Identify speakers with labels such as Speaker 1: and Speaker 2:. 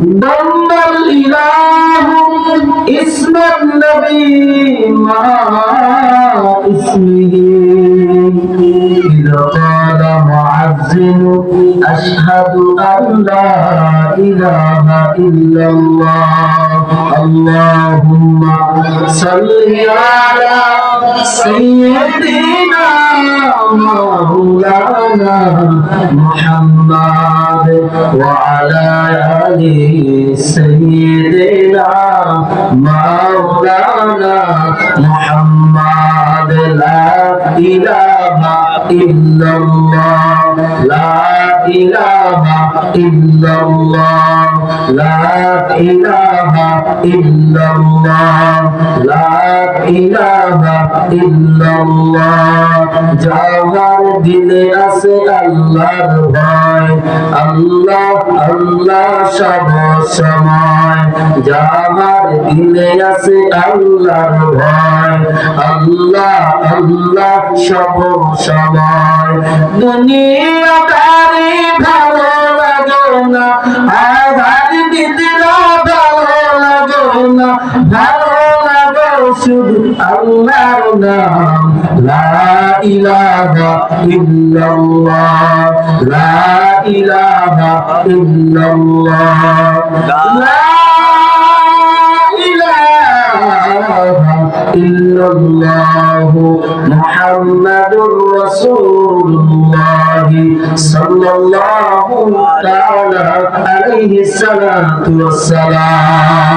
Speaker 1: ضم الإله اسم النبي مع اسمه. إذا قال معزن أشهد أن لا إله إلا الله. اللهم صل على سيدنا مولانا محمد وعلى آل سيدنا مولانا محمد لا إله illallah la ilaha illallah la ilaha illallah la ilaha illallah যাহার দিলে আছে আল্লাহর ভয় আল্লাহ আল্লাহ সব সময় যাওয়ার দিলে আছে আল্লাহর ভয়, আল্লাহ আল্লাহ সব সময়। দুনিয়াদারি ভালো লাগো না আধার দিদির ভালো লাগো না ভালো লাগো শুধু আল্লাহর নাম। লা ইলাহা ইল্লাল্লাহ, লা ইলাহা ইল্লাল্লাহ। লা إلا الله محمد رسول الله صلى الله تعالى عليه الصلاة والسلام